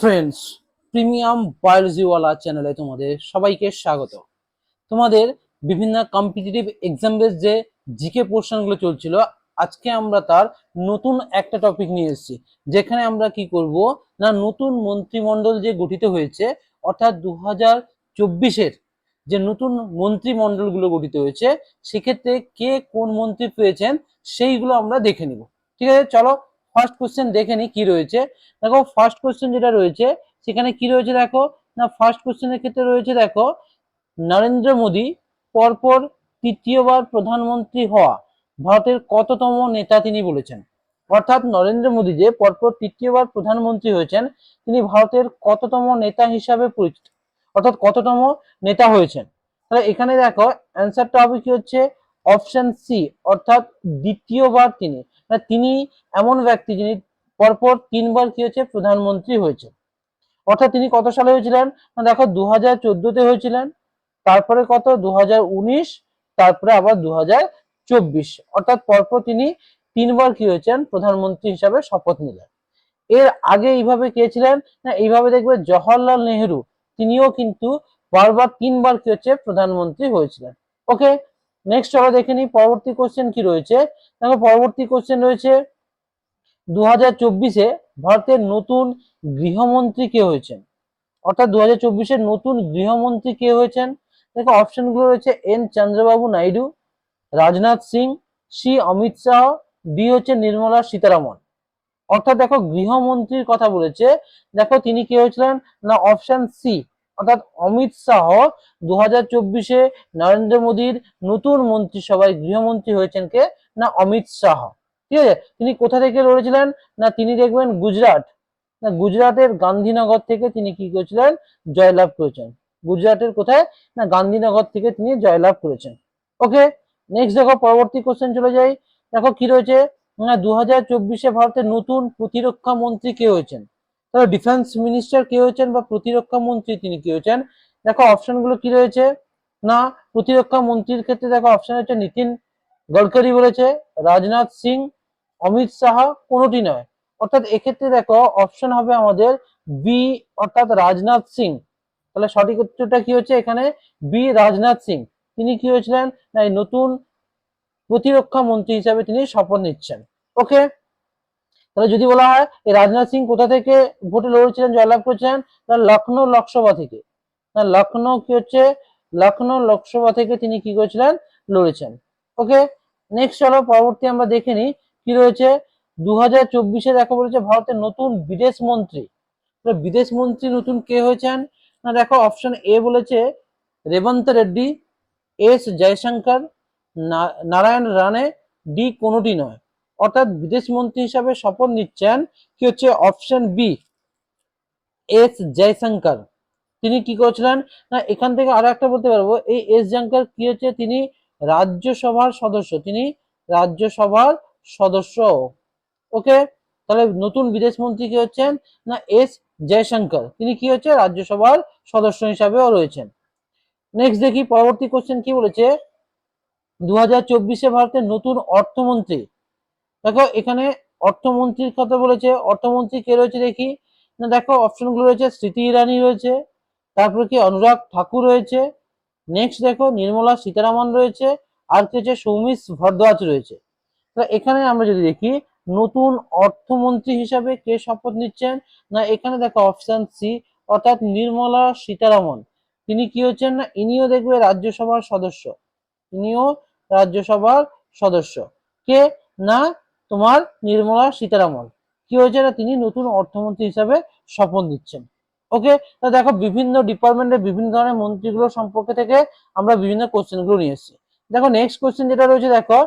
Friends premium বায়োলজিওয়ালা চ্যানেলে তোমাদের সবাইকে স্বাগত। তোমাদের বিভিন্ন কম্পিটিটিভ এক্সামের যে জিকে পোর্শনগুলো চলছিল, আজকে আমরা তার নতুন একটা টপিক নিয়ে এসেছি, যেখানে আমরা কি করব না, নতুন মন্ত্রিমণ্ডল যে গঠিত হয়েছে, অর্থাৎ দু হাজার চব্বিশের যে নতুন মন্ত্রিমণ্ডলগুলো গঠিত হয়েছে, সেক্ষেত্রে কে কোন মন্ত্রী পেয়েছেন, সেইগুলো আমরা দেখে নিব। ঠিক আছে, চলো ফার্স্ট কোশ্চেন দেখে নি কি রয়েছে। দেখো ফার্স্ট কোশ্চেন যেটা রয়েছে, সেখানে কি রয়েছে দেখো? না ফার্স্ট কোশ্চেনের ক্ষেত্রে রয়েছে দেখো, নরেন্দ্র মোদী পরপর তৃতীয়বার প্রধানমন্ত্রী হওয়া ভারতের কততম নেতা তিনি বলেছেন? অর্থাৎ নরেন্দ্র মোদী যে পরপর তৃতীয়বার প্রধানমন্ত্রী হয়েছেন, তিনি ভারতের কততম নেতা হিসাবে পরিচিত, অর্থাৎ কততম নেতা হয়েছেন? তাহলে এখানে দেখো অ্যান্সারটা হবে কি হচ্ছে অপশন সি অর্থাৎ দ্বিতীয়বার তিনি। তিনি এমন ব্যক্তি যিনি পরপর তিনবার কি হয়েছে? প্রধানমন্ত্রী হয়েছে অর্থাৎ তিনি কত সালে হয়েছিলেন? দেখো দু হাজার চোদ্দতে হয়েছিলেন, তারপরে কত? দু হাজার উনিশ, তারপরে আবার দু হাজার চব্বিশ। অর্থাৎ পরপর তিনি তিনবার কি হয়েছেন? প্রধানমন্ত্রী হিসাবে শপথ নিলেন। এর আগে এইভাবে কে ছিলেন? না, এইভাবে দেখবে জওহরলাল নেহেরু, তিনিও কিন্তু বারবার তিনবার কি হচ্ছে? প্রধানমন্ত্রী হয়েছিলেন। ওকে নেক্সট চলো দেখে নিই পরবর্তী কোশ্চেন কি রয়েছে। দেখো পরবর্তী কোশ্চেন রয়েছে দু হাজার চব্বিশে ভারতের নতুন গৃহমন্ত্রী কে হয়েছেন? অর্থাৎ দু হাজার চব্বিশের নতুন গৃহমন্ত্রী কে হয়েছেন? দেখো অপশনগুলো রয়েছে N Chandrababu Naidu, Rajnath Singh C Amit Shah D হচ্ছে নির্মলা সীতারামন। অর্থাৎ দেখো গৃহমন্ত্রীর কথা বলেছে, দেখো তিনি কে হয়েছিলেন? না অপশন সি অর্থাৎ অমিত শাহ দু হাজার চব্বিশে নরেন্দ্র মোদীর নতুন মন্ত্রিসভায় গৃহমন্ত্রী হয়েছেন কে? না, অমিত শাহ। ঠিক আছে? তিনি কোথা থেকে লড়েছিলেন? না, তিনি দেখবেন গুজরাট। না, গুজরাটের গান্ধীনগর থেকে তিনি কি করেছিলেন? জয়লাভ করেছেন। গুজরাটের কোথায়? না, গান্ধীনগর থেকে তিনি জয়লাভ করেছেন। ওকে নেক্সট দেখো, পরবর্তী কোশ্চেন চলে যাই। দেখো কি রয়েছে? না দু হাজার চব্বিশে ভারতের নতুন প্রতিরক্ষা মন্ত্রী কে হয়েছেন? তাহলে ডিফেন্স মিনিস্টার কে হয়েছেন বা প্রতিরক্ষা মন্ত্রী তিনি কি হয়েছেন? দেখো অপশনগুলো কি রয়েছে? না, প্রতিরক্ষা মন্ত্রীর ক্ষেত্রে দেখো অপশন হচ্ছে নীতিন গডকারি বলেছে, রাজনাথ সিং, অমিত শাহ কোনোটি নয়। অর্থাৎ এক্ষেত্রে দেখো অপশন হবে আমাদের বি অর্থাৎ রাজনাথ সিং। তাহলে সঠিক উত্তরটা কি হচ্ছে এখানে? বি রাজনাথ সিং। তিনি কি হয়েছিলেন? না নতুন প্রতিরক্ষা মন্ত্রী হিসাবে তিনি শপথ নিচ্ছেন। ওকে তাহলে যদি বলা হয় এই রাজনাথ সিং কোথা থেকে ভোটে লড়েছিলেন, জয়লাভ করেছিলেন? তাহলে লখনৌ লোকসভা থেকে। না, লখনৌ কি হচ্ছে? লখনৌ লোকসভা থেকে তিনি কি করেছিলেন? লড়েছেন। ওকে নেক্সট চলো, পরবর্তী আমরা দেখে নিই কি রয়েছে। দু হাজার চব্বিশে দেখা বলেছে ভারতের নতুন বিদেশ মন্ত্রী। বিদেশ মন্ত্রী নতুন কে হয়েছেন? না, দেখো অপশন এ বলেছে রেবন্ত রেড্ডি, এস জয়শঙ্কর, না- নারায়ণ রানে ডি, কোনোটি নয়। অর্থাৎ বিদেশ মন্ত্রী হিসাবে শপথ নিচ্ছেন কি হচ্ছে অপশন বি এস জয়শঙ্কর। তিনি কি করেছিলেন? না, এখান থেকে আরও একটা বলতে পারব, এই এস জয়শঙ্কর কি হচ্ছে? তিনি রাজ্যসভার সদস্য, তিনি রাজ্যসভার সদস্য। ওকে? তাহলে নতুন বিদেশ মন্ত্রী কি হচ্ছেন? না এস জয়শঙ্কর। তিনি কি হচ্ছে? রাজ্যসভার সদস্য হিসাবেও রয়েছেন। নেক্সট দেখি, পরবর্তী কোশ্চেন কি বলেছে? দু হাজার চব্বিশে ভারতের নতুন অর্থমন্ত্রী। দেখো, এখানে অর্থমন্ত্রীর কথা বলেছে। অর্থমন্ত্রী কে রয়েছে দেখি? না, দেখো, অপশনগুলো রয়েছে, স্মৃতি ইরানি রয়েছে, তারপরে কি অনুরাগ ঠাকুর রয়েছে নেক্সট দেখো, নির্মলা সীতারামন রয়েছে, আর কি হচ্ছে, সৌমিস ভরদ্বাজ রয়েছে। এখানে আমরা যদি দেখি, নতুন অর্থমন্ত্রী হিসাবে কে শপথ নিচ্ছেন? না, এখানে দেখো অপশন সি অর্থাৎ নির্মলা সীতারামন। তিনি কি হচ্ছেন না, ইনিও দেখবে রাজ্যসভার সদস্য। ইনিও রাজ্যসভার সদস্য। কে? না তোমার নির্মলা সীতারামন। কি হয়েছে না তিনি নতুন অর্থমন্ত্রী হিসাবে শপথ নিচ্ছেন। ওকে তা দেখো, বিভিন্ন ডিপার্টমেন্টের বিভিন্ন ধরনের মন্ত্রীগুলো সম্পর্কে থেকে আমরা বিভিন্ন কোশ্চেনগুলো নিয়ে এসেছি। দেখো নেক্সট কোশ্চেন যেটা রয়েছে, দেখো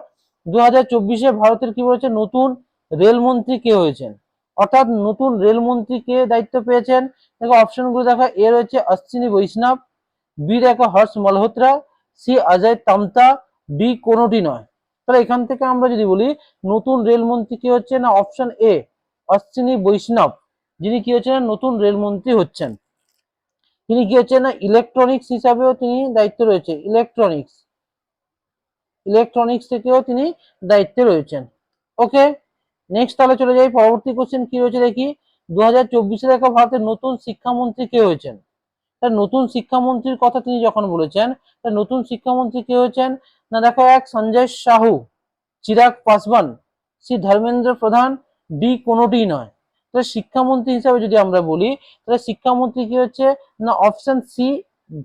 দু হাজার চব্বিশে ভারতের কি বলেছে? নতুন রেলমন্ত্রী কে হয়েছেন? অর্থাৎ নতুন রেলমন্ত্রী কে দায়িত্ব পেয়েছেন? দেখো অপশনগুলো দেখো, এ রয়েছে অশ্বিনী বৈষ্ণব, বি দেখো, হর্ষ মালহোত্রা, সি অজয় তামতা ডি কোনোটি নয়। তাহলে এখান থেকে আমরা যদি বলি, নতুন রেলমন্ত্রী কি হচ্ছে না অপশন এ অশ্বিনী বৈষ্ণব। যিনি কি হচ্ছেন নতুন রেলমন্ত্রী হচ্ছেন। তিনি কি হচ্ছেন না ইলেকট্রনিক্স হিসাবেও তিনি দায়িত্ব রয়েছে ইলেকট্রনিক্স ইলেকট্রনিক্স থেকেও তিনি দায়িত্বে রয়েছেন। ওকে নেক্সট তাহলে চলে যাই, পরবর্তী কোশ্চেন কি রয়েছে দেখি। দু হাজার চব্বিশে দেখো ভারতের নতুন শিক্ষামন্ত্রী কে হয়েছেন? নতুন শিক্ষামন্ত্রীর কথা তিনি যখন বলেছেন নতুন শিক্ষামন্ত্রী কে হয়েছেন? না, দেখো এক সঞ্জয় সাহু, চিরাগ পাসওয়ান শ্রী ধর্মেন্দ্র প্রধান, ডি কোনোটি নয়। তাহলে শিক্ষামন্ত্রী হিসাবে যদি আমরা বলি, তাহলে শিক্ষামন্ত্রী কি হচ্ছে? না, অপশন সি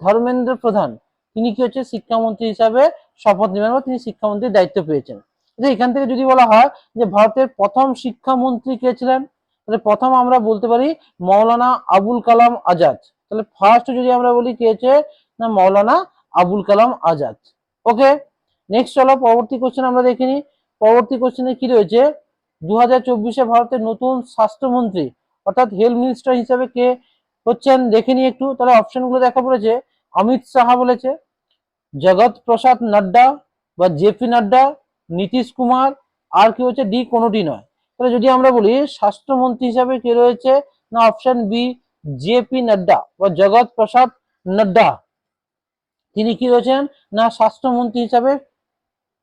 ধর্মেন্দ্র প্রধান, তিনি কি হচ্ছে? শিক্ষামন্ত্রী হিসাবে শপথ নেবেন বা তিনি শিক্ষামন্ত্রীর দায়িত্ব পেয়েছেন। এখান থেকে যদি বলা হয় যে ভারতের প্রথম শিক্ষামন্ত্রী কে ছিলেন, তাহলে প্রথম আমরা বলতে পারি মৌলানা আবুল কালাম আজাদ। তাহলে ফার্স্ট যদি আমরা বলি কে হচ্ছে? না মৌলানা আবুল কালাম আজাদ। ওকে নেক্সট চলো, পরবর্তী কোশ্চেন আমরা দেখে নিই। পরবর্তী কোশ্চেনে কি রয়েছে? দু হাজার চব্বিশে ভারতের নতুন স্বাস্থ্যমন্ত্রী, অর্থাৎ হেলথ মিনিস্টার হিসাবে কে হচ্ছেন? দেখে নিই একটু। তাহলে অপশনগুলো দেখা পড়েছে। অমিত শাহ বলেছে, জগৎ প্রসাদ নাড্ডা বা জেপি নাড্ডা, নীতিশ কুমার, আর কি হচ্ছে? ডি কোনোটি নয়। তাহলে যদি আমরা বলি স্বাস্থ্যমন্ত্রী হিসাবে কে রয়েছে? না অপশন বি জেপি নাড্ডা বা জগৎ প্রসাদ নাড্ডা। তিনি কি রয়েছেন? না, স্বাস্থ্যমন্ত্রী হিসাবে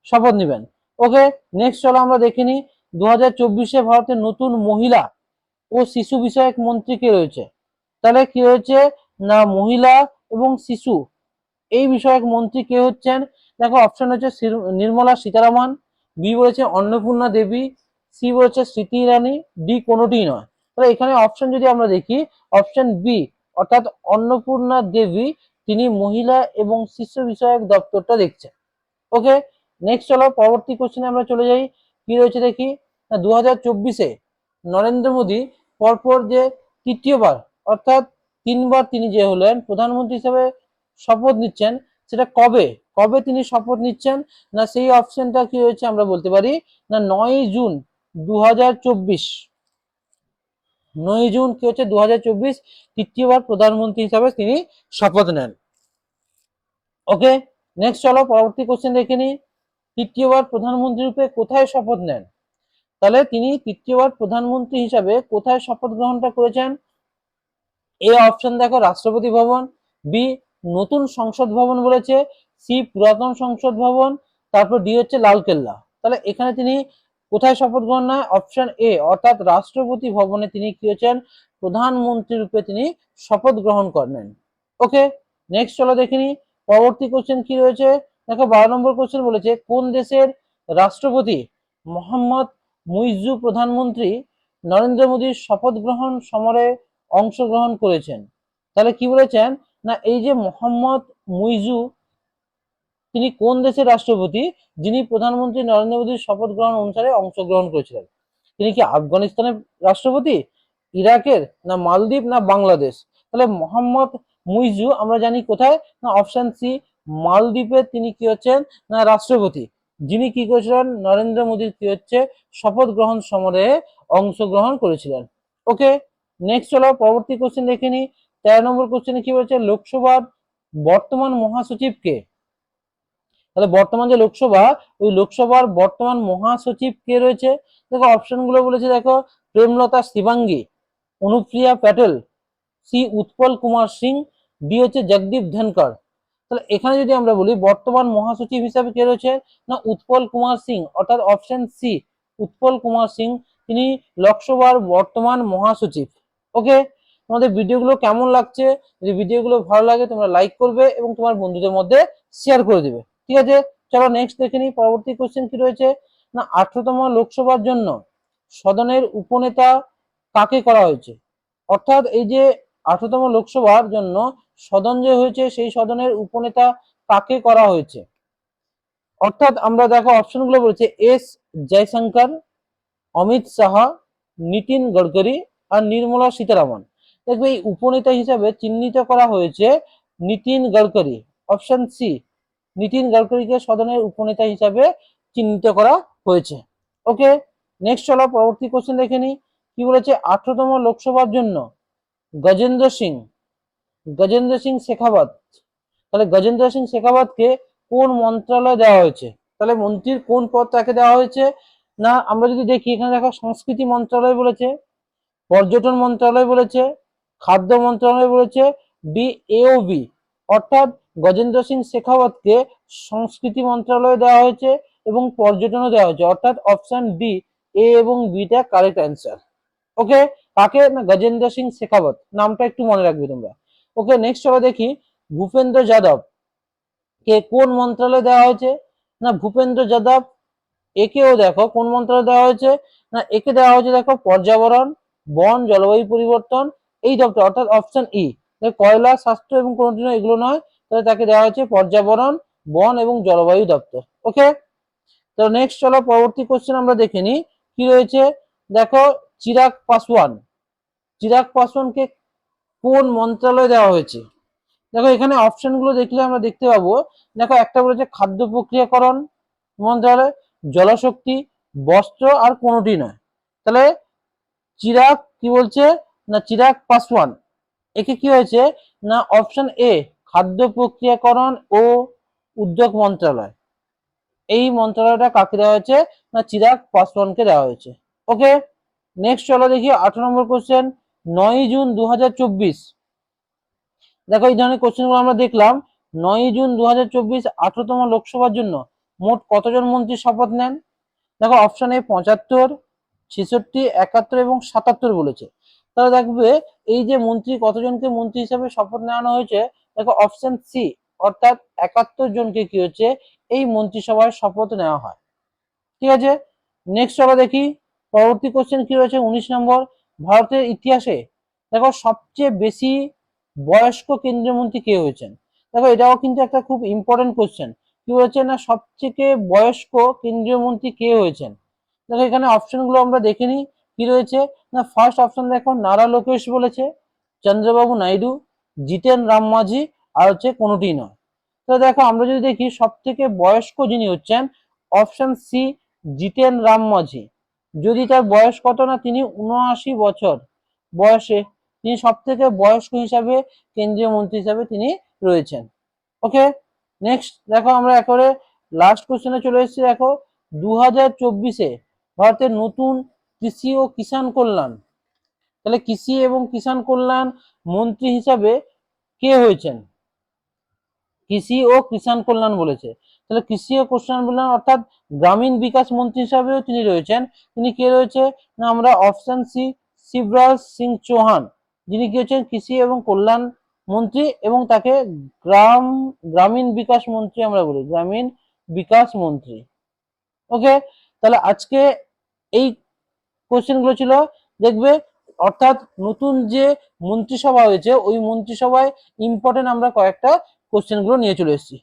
শপথ নেবেন। ওকে নেক্সট চলো আমরা দেখে নিই। দু হাজার চব্বিশে ভারতের নতুন মহিলা ও শিশু বিষয়ক মন্ত্রী কে রয়েছে? তাহলে কি হয়েছে না, মহিলা এবং শিশু। এই বিষয়ক মন্ত্রী কে হচ্ছেন? দেখো অপশন হচ্ছে নির্মলা সীতারামন, বি বলেছে অন্নপূর্ণা দেবী, সি বলেছে স্মৃতি ইরানি, ডি কোনোটি নয়। তাহলে এখানে অপশন যদি আমরা দেখি অপশন বি অর্থাৎ অন্নপূর্ণা দেবী, তিনি মহিলা এবং শিশু বিষয়ক দপ্তরটা দেখছেন। ওকে নেক্সট চলো, পরবর্তী কোশ্চেনে আমরা চলে যাই। কি রয়েছে দেখি? দু হাজার চব্বিশে নরেন্দ্র মোদী পরপর যে তৃতীয়বার, অর্থাৎ তিনবার তিনি যে হলেন, প্রধানমন্ত্রী হিসেবে শপথ নিচ্ছেন, সেটা কবে? কবে তিনি শপথ নিচ্ছেন? না, সেই অপশনটা কি হয়েছে আমরা বলতে পারি? না নয় জুন দু হাজার চব্বিশ। নয় জুন, কি হচ্ছে? দু হাজার চব্বিশ তৃতীয়বার প্রধানমন্ত্রী হিসাবে তিনি শপথ নেন। ওকে নেক্সট চলো, পরবর্তী কোশ্চেন দেখে নিই। তৃতীয়বার প্রধানমন্ত্রী রূপে কোথায় শপথ নেন? তাহলে তিনি তৃতীয়বার প্রধানমন্ত্রী হিসাবে কোথায় শপথ গ্রহণটা করেছেন? এ অপশন দেখো, রাষ্ট্রপতি ভবন, বি, নতুন সংসদ ভবন বলেছে, সি, পুরাতন সংসদ ভবন, তারপর ডি হচ্ছে লালকেল্লা। তাহলে এখানে তিনি কোথায় শপথ গ্রহণ নেয় অপশন এ অর্থাৎ রাষ্ট্রপতি ভবনে তিনি কি হচ্ছেন প্রধানমন্ত্রী রূপে তিনি শপথ গ্রহণ করেন ওকে নেক্সট চলো দেখিনি পরবর্তী কোশ্চেন কি রয়েছে? দেখো, বারো নম্বর কোশ্চেন বলেছে, কোন দেশের রাষ্ট্রপতি মোহাম্মদ মুইজু প্রধানমন্ত্রী নরেন্দ্র মোদীর শপথ গ্রহণ সমরে অংশগ্রহণ করেছেন? তাহলে কি বলেছেন? না, এই যে মোহাম্মদ মুইজু তিনি কোন দেশের রাষ্ট্রপতি যিনি প্রধানমন্ত্রী নরেন্দ্র মোদীর শপথ গ্রহণ অনুসারে অংশগ্রহণ করেছিলেন? তিনি কি আফগানিস্তানের রাষ্ট্রপতি, ইরাকের, না মালদ্বীপ, না বাংলাদেশ? তাহলে মোহাম্মদ মুইজু আমরা জানি কোথায়? না অপশন সি মালদ্বীপের তিনি কি হচ্ছেন? না রাষ্ট্রপতি, যিনি কি করেছিলেন? নরেন্দ্র মোদীর কি হচ্ছে? শপথ গ্রহণ সমরে অংশগ্রহণ করেছিলেন। ওকে নেক্সট চলো, পরবর্তী কোশ্চেন দেখে নি। তেরো নম্বর কোশ্চেনে কি বলছে? লোকসভার বর্তমান মহাসচিব কে? তাহলে বর্তমান যে লোকসভা, ওই লোকসভার বর্তমান মহাসচিব কে রয়েছে? দেখো অপশনগুলো বলেছে, দেখো প্রেমলতা শিবাঙ্গী, অনুপ্রিয়া প্যাটেল সি উৎপল কুমার সিং ডি হচ্ছে জগদীপ ধনকর তাহলে এখানে যদি আমরা বলি, বর্তমান মহাসচিব হিসাবে কে রয়েছে? না, উৎপল কুমার সিং, অর্থাৎ অপশন সি উৎপল কুমার সিং, তিনি লোকসভার বর্তমান মহাসচিব। ওকে তোমাদের ভিডিওগুলো কেমন লাগছে? যদি ভিডিওগুলো ভালো লাগে, তোমরা লাইক করবে এবং তোমার বন্ধুদের মধ্যে শেয়ার করে দেবে। ঠিক আছে? চলো নেক্সট দেখে নিই, পরবর্তী কোশ্চেন কি রয়েছে? না, আঠারোতম লোকসভার জন্য সদনের উপনেতা কাকে করা হয়েছে? অর্থাৎ এই যে আঠারোতম লোকসভার জন্য সদন যে হয়েছে, সেই সদনের উপনেতা কাকে করা হয়েছে? অর্থাৎ আমরা দেখো অপশনগুলো বলেছে, এস জয়শঙ্কর, অমিত শাহ, নীতিন গডকরি আর নির্মলা সীতারামন। দেখবে এই উপনেতা হিসাবে চিহ্নিত করা হয়েছে নীতিন গডকরি অপশন সি নীতিন গডকরিকে সদনের উপনেতা হিসাবে চিহ্নিত করা হয়েছে। ওকে নেক্সট চলো, পরবর্তী কোশ্চেন দেখে নিই। কি বলেছে? আঠারোতম লোকসভার জন্য গজেন্দ্র সিং গজেন্দ্র সিং শেখাবত। তাহলে গজেন্দ্র সিং শেখাবতকে কোন মন্ত্রণালয় দেওয়া হয়েছে? তাহলে মন্ত্রীর কোন পদ তাকে দেওয়া হয়েছে? না, আমরা যদি দেখি, এখানে দেখো সংস্কৃতি মন্ত্রণালয় বলেছে, পর্যটন মন্ত্রণালয় বলেছে, খাদ্য মন্ত্রণালয় বলেছে ডি এওবি অর্থাৎ গজেন্দ্র সিং শেখাওয়াতকে সংস্কৃতি মন্ত্রণালয় দেওয়া হয়েছে এবং পর্যটনও দেওয়া হয়েছে। অর্থাৎ অপশন বি এ এবং বিটা কারেক্ট অ্যান্সার। ওকে? কাকে? না, গজেন্দ্র সিং শেখাবত নামটা একটু মনে রাখবে তোমরা। ওকে নেক্সট চলো দেখি। ভূপেন্দ্র যাদব। কে কোন মন্ত্রণালয়ে দেওয়া হয়েছে? না, ভূপেন্দ্র যাদব, একেও দেখো, কোন মন্ত্রণালয়ে দেওয়া হয়েছে? না, একে দেওয়া হয়েছে দেখো, পর্যাবরণ, বন, জলবায়ু পরিবর্তন, এই দপ্তর অর্থাৎ অপশন ই কয়লা, স্বাস্থ্য এবং নয় এগুলো নয়। তাহলে তাকে দেওয়া হয়েছে পর্যাবরণ, বন এবং জলবায়ু দপ্তর। ওকে তো নেক্সট চলো, পরবর্তী কোশ্চেন আমরা দেখে নিই। কি রয়েছে? দেখো, চিরাগ পাসওয়ান চিরাগ পাসওয়ানকে কোন মন্ত্রণালয়ে দেওয়া হয়েছে? দেখো, এখানে অপশনগুলো দেখলে আমরা দেখতে পাবো। দেখো, একটা বলেছে খাদ্য প্রক্রিয়াকরণ মন্ত্রণালয় জলশক্তি, বস্ত্র আর কোনোটি নয়। তাহলে চিরাগ কি বলছে? না, চিরাগ পাসওয়ান একে কি হয়েছে? না অপশন এ খাদ্য প্রক্রিয়াকরণ ও উদ্যোগ মন্ত্রণালয় এই মন্ত্রণালয়টা কাকে দেওয়া হয়েছে? না, চিরাগ পাসওয়ানকে দেওয়া হয়েছে। ওকে নেক্সট চলো দেখি, আঠারো নম্বর কোশ্চেন নয় জুন দু হাজার চব্বিশ। দেখো, এই ধরনের কোশ্চেনগুলো আমরা দেখলাম। নয় জুন দু হাজার চব্বিশ, আঠারোতম লোকসভার জন্য মোট কতজন মন্ত্রী শপথ নেন? দেখো অপশন এ পঁচাত্তর, ছেষট্টি, একাত্তর এবং সাতাত্তর বলেছে। তাহলে দেখবে, এই যে মন্ত্রী, কতজনকে মন্ত্রী হিসাবে শপথ নেওয়ানো হয়েছে? দেখো অপশন সি অর্থাৎ একাত্তর জনকে কি হচ্ছে? এই মন্ত্রিসভায় শপথ নেওয়া হয়। ঠিক আছে? নেক্সট চলো দেখি, পরবর্তী কোশ্চেন কি রয়েছে? উনিশ নম্বর, ভারতের ইতিহাসে দেখো সবচেয়ে বেশি বয়স্ক কেন্দ্রীয় মন্ত্রী কে হয়েছেন? দেখো এটাও কিন্তু একটা খুব ইম্পর্টেন্ট কোশ্চেন কি হয়েছে না সবথেকে বয়স্ক কেন্দ্রীয় মন্ত্রী কে হয়েছেন? দেখো এখানে অপশনগুলো আমরা দেখে নিই। কি রয়েছে? না ফার্স্ট অপশন দেখো নারা লোকেশ বলেছে, চন্দ্রবাবু নাইডু জিতেন রাম মাঝি আর হচ্ছে কোনোটি নয়। তো দেখো, আমরা যদি দেখি সব থেকে বয়স্ক যিনি হচ্ছেন অপশন সি জিতেন রাম মাঝি যদি তার বয়স কত না, তিনি উনআশি বছর বয়সে তিনি সব থেকে বয়স্ক হিসাবে, কেন্দ্রীয় মন্ত্রী হিসাবে তিনি রয়েছেন। ওকে? নেক্সট দেখো, আমরা একেবারে লাস্ট কোশ্চেনে চলে এসেছি। দেখো দু হাজার চব্বিশে ভারতের নতুন কৃষি ও কিষাণ কল্যাণ। তাহলে কৃষি এবং কিষাণ কল্যাণ মন্ত্রী হিসাবে কে হয়েছেন? কৃষি ও কিষাণ কল্যাণ বলেছে। তাহলে কৃষি ও কিষাণ কল্যাণ অর্থাৎ গ্রামীণ বিকাশ মন্ত্রী হিসাবেও তিনি রয়েছেন। তিনি কে রয়েছে? না, আমরা অপশন সি, শিবরাজ সিং চৌহান। যিনি কি হচ্ছেন কৃষি এবং কল্যাণ মন্ত্রী এবং তাকে গ্রাম, গ্রামীণ বিকাশ মন্ত্রী আমরা বলি, গ্রামীণ বিকাশ মন্ত্রী। ওকে? তাহলে আজকে এই কোশ্চেনগুলো ছিল। দেখবে অর্থাৎ নতুন যে মন্ত্রিসভা হয়েছে, ওই মন্ত্রিসভায় ইম্পর্টেন্ট আমরা কয়েকটা কোশ্চেনগুলো নিয়ে চলে এসেছি।